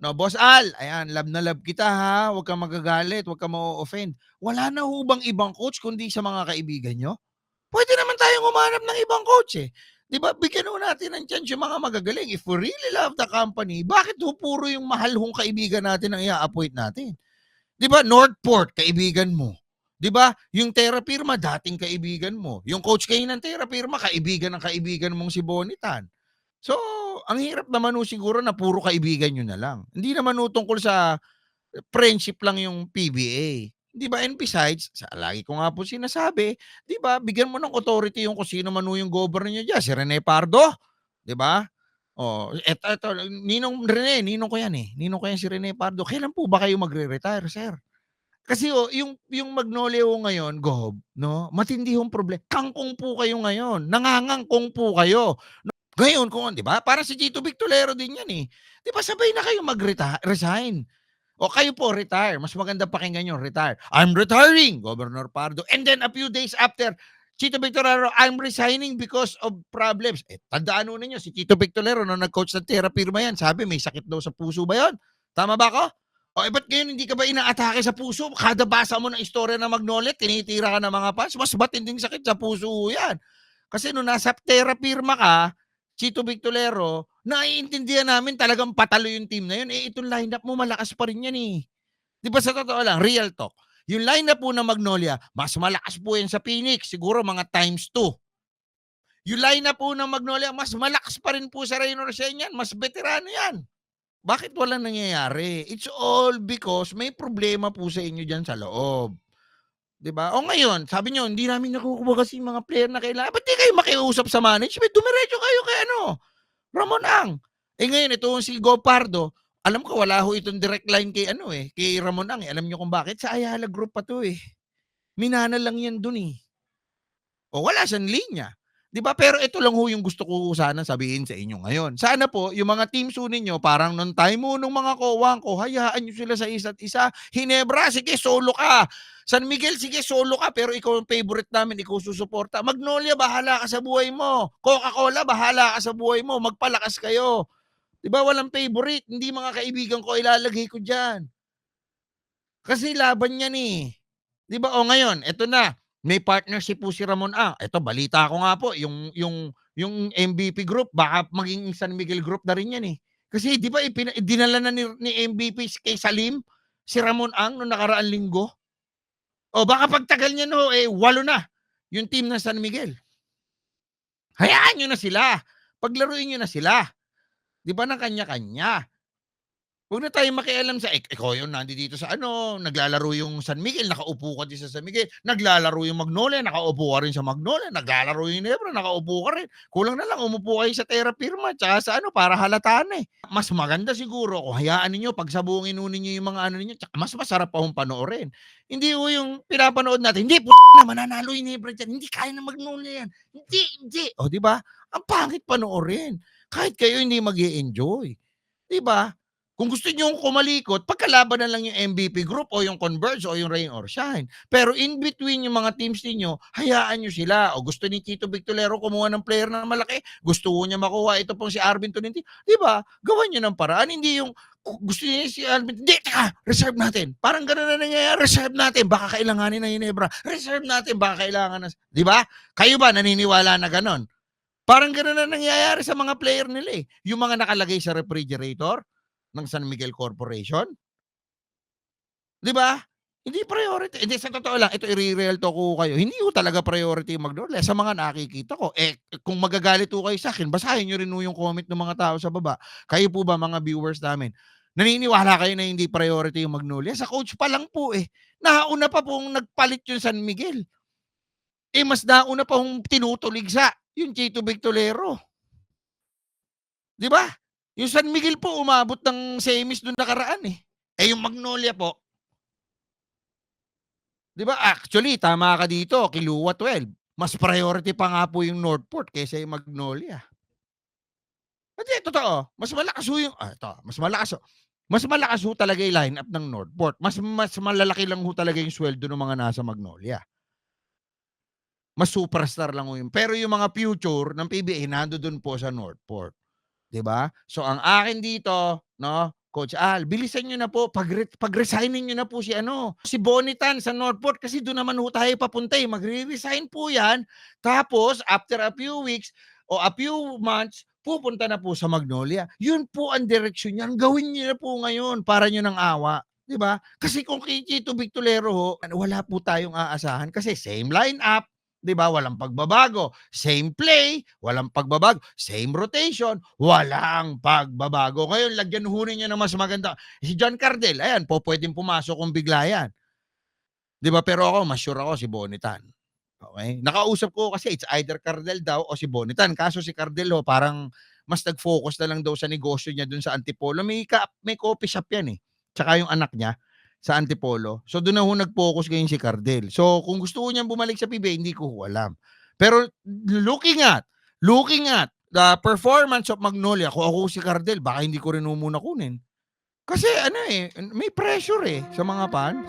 No, Boss Al, ayan, love na love kita ha, huwag kang magagalit, huwag kang ma-o-offend. Wala na ho bang ibang coach kundi sa mga kaibigan niyo? Puwede naman tayong humanap ng ibang coach, eh. 'Di ba, bigyan ho natin ng chance yung mga magagaling. If we really love the company, bakit ho puro yung mahal hong kaibigan natin ang i-a-appoint natin? 'Di ba, Northport, kaibigan mo. 'Di ba, yung Terra Firma, dating kaibigan mo. Yung coach kayo ng Terra Firma, kaibigan ng kaibigan mong si Bonitan. So, ang hirap naman ho siguro na puro kaibigan niyo na lang. Hindi naman ho tungkol sa friendship lang yung PBA. 'Di ba, and besides, sa lagi ko nga po sinasabi, 'di ba, bigyan mo ng authority yung kung sino man yung governor niyo diyan, si Rene Pardo, 'di ba? Oh, eto eto ninong Rene, ninong ko 'yan, eh. Ninong ko 'yan si Rene Pardo. Kailan po ba kayo magre-retire, sir? Kasi ho, yung yung Magnolia ho ngayon, Gob, 'no, matindi hong proble kangkong po kayo ngayon, nangangangkong po kayo. Ngayon kung 'di ba, parang si Chito Victorero din 'yan, eh. 'Di ba sabay na kayong mag-reta resign. O kayo po retire, mas maganda pakinggan yung retire. I'm retiring, Governor Pardo. And then a few days after, Chito Victorero, I'm resigning because of problems. Eh, tandaan ho ninyo, si Chito Victorero, nung nag-coach ng Terra Firma yan, sabi may sakit daw sa puso ba yon? Tama ba ako? O eh, ba't ngayon hindi ka ba inaatake sa puso? Kada basa mo ng istorya ng Magnolia, tinitira ka ng mga fans, mas matinding sakit sa puso yan. Kasi nung nasa Terra Firma ka, Chito Victorero, naiintindihan namin talagang patalo yung team na yun. Eh, itong lineup mo, malakas pa rin yan eh. Di ba sa totoo lang, real talk. Yung lineup po ng Magnolia, mas malakas po yan sa Phoenix. Siguro mga times 2. Yung lineup po ng Magnolia, mas malakas pa rin po sa Raynor Sen yan. Mas veterano yan. Bakit walang nangyayari? It's all because may problema po sa inyo dyan sa loob. 'Di ba? O ngayon, sabi niyo hindi namin nakukuha kasi mga player na kailangan. Ba't di kayo makiusap sa management? Dumiretso kayo kay ano, Ramon Ang. Eh ngayon, itong si Gopardo, alam ko wala ho itong direct line kay ano eh, kay Ramon Ang. Eh. Alam niyo kung bakit? Sa Ayala Group pa to eh. Minana lang yan dun eh. O wala siyang linya. 'Di ba? Pero ito lang ho yung gusto ko sana sabihin sa inyo ngayon. Sana po yung mga teams ho ninyo parang nung time mo nung mga kowang ko, hayaan niyo sila sa isa't isa. Hinebra, sige solo ka. San Miguel, sige solo ka pero ikaw ang favorite namin, ikaw susuporta. Magnolia, bahala ka sa buhay mo. Coca-Cola, bahala ka sa buhay mo. Magpalakas kayo. 'Di ba? Walang favorite. Hindi mga kaibigan ko ilalagay ko diyan. Kasi laban yan eh. 'Di ba? O ngayon, eto na. May partnership po si Ramon Ang. Ito balita ko nga po yung yung yung MVP group baka maging San Miguel group na rin yan eh. Kasi 'di ba ipina, dinala na ni, ni MVP kay Salim si Ramon Ang noong nakaraan linggo. O baka pagtagal niya no eh walo na yung team ng San Miguel. Hayaan niyo na sila. Paglaruin niyo na sila. 'Di ba ng kanya-kanya? Huwag na tayong makialam sa, ik ikaw yung nandito sa ano, naglalaro yung San Miguel, nakaupo ka din sa San Miguel. Naglalaro yung Magnolia, nakaupo ka rin sa Magnolia. Naglalaro yung Ginebra, nakaupo ka rin. Kulang na lang, umupo kayo sa Terra Firma, tsaka sa ano, para halataan eh. Mas maganda siguro kung hayaan ninyo, pagsabungin nun ninyo yung mga ano ninyo, tsaka mas masarap pa hong panoorin. Hindi ho yung pinapanood natin, hindi, puto na, mananalo yung Ginebra dyan, hindi kaya na Magnolia yan. Hindi, hindi. O, di ba? Ang pangit panoorin. Kahit kayo hindi mag enjoy Di ba? Kung gusto niyo kumalikot, pagkalaban na lang yung MVP group o yung Converge o yung Rain or Shine. Pero in between yung mga teams niyo, hayaan niyo sila. O gusto ni Tito Victorero kumuha ng player na malaki, gusto niya makuha ito pong si Arvin Toninti, 'di ba? Gawan niyo ng paraan, hindi yung gusto niya si Arvin, hindi, teka, reserve natin. Parang gano'n na nangyayari, reserve natin, baka kailanganin ng Ginebra. Reserve natin, baka kailangan na, 'di ba? Kayo ba naniniwala na gano'n? Parang gano'n na nangyayari sa mga player nila eh. Yung mga nakalagay sa refrigerator, ng San Miguel Corporation? 'Di ba? Hindi priority. Hindi sa totoo lang, ito i-real ko kayo. Hindi ko talaga priority yung Magnolia sa mga nakikita ko. Eh kung magagalit ko kayo sa akin, basahin niyo rin yung comment ng mga tao sa baba. Kayo po ba mga viewers namin? Naniniwala kayo na hindi priority yung Magnolia? Sa coach pa lang po eh. Nauna pa pong nagpalit yung San Miguel. Eh mas nauna pa pong tinutulig sa yung Chito Victorero. 'Di ba? Yung San Miguel po umabot ng semis nung nakaraan eh. Eh yung Magnolia po, 'di ba? Actually, tama ka dito, Kiluwa 12. Mas priority pa nga po yung Northport kaysa yung Magnolia. Hindi, totoo. Mas malakas ho yung, ah, ito, mas malakas ho. Mas malakas ho talaga yung lineup ng Northport. Mas, mas malalaki lang ho talaga yung sweldo ng mga nasa Magnolia. Mas superstar lang ho yun. Pero yung mga future ng PBA, nando doon po sa Northport. 'Di ba? So ang akin dito, no, Coach Al, bilisan niyo na po pag pag-resignin niyo na po si ano, si Bonitan sa Northport kasi doon naman ho tayo papunta eh. Magre-resign po 'yan. Tapos after a few weeks o a few months, pupunta na po sa Magnolia. 'Yun po ang direksyon niyan. Gawin niyo na po ngayon para niyo ng awa, 'di ba? Kasi kung kay Chito Victolero ho, wala po tayong aasahan kasi same lineup, 'di ba? Walang pagbabago. Same play, walang pagbabago. Same rotation, walang pagbabago. Ngayon, lagyan ho ninyo ng mas maganda. Si John Cardel, ayan, po pwedeng pumasok kung bigla yan. 'Di ba? Pero ako, mas sure ako si Bonitan. Okay? Nakausap ko kasi it's either Cardel daw o si Bonitan. Kaso si Cardel ho, parang mas nag-focus na lang daw sa negosyo niya dun sa Antipolo. May, ka, may coffee shop yan eh. Tsaka yung anak niya sa Antipolo. So doon na ho nag-focus ngayon si Cardel. So kung gusto ko niyang bumalik sa PBA, hindi ko alam. Pero looking at, looking at the performance of Magnolia, kung ako si Cardel, baka hindi ko rin muna kunin. Kasi ano eh, may pressure eh sa mga fans.